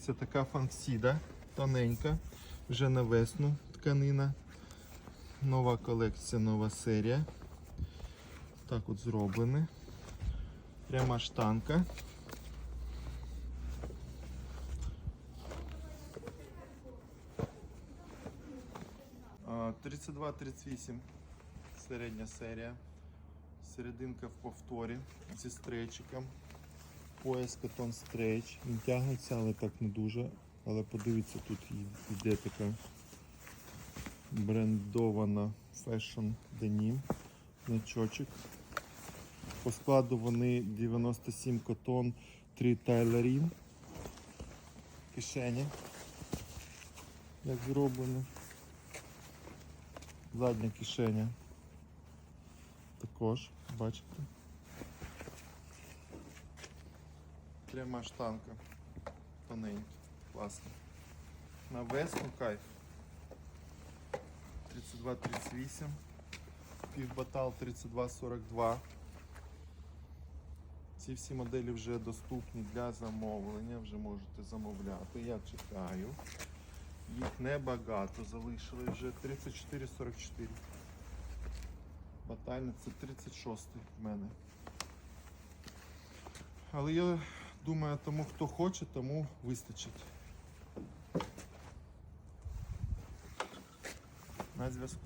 Дивіться, така фанксіда, тоненька, вже на весну тканина. Нова колекція, нова серія. Так от зроблене. Пряма штанка. А, 32-38 середня серія. Серединка в повторі зі стрейчиком. Пояс Cotton Stretch. Він тягнеться, але так не дуже. Але подивіться, тут йде така брендована Fashion Denim. Значочок. По складу вони 97 котон, 3 тайлерін. Кишені. Як зроблено. Задня кишеня. Також, бачите. Пряма штанка. Тоненька. Класно. На весну кайф. 32-38. Півбатал 32-42. Ці всі моделі вже доступні для замовлення, вже можете замовляти. Я чекаю. Їх небагато залишили вже 34-44. Батальник це 36 в мене. Але я думаю, тому хто хоче, тому вистачить. На зв'язку.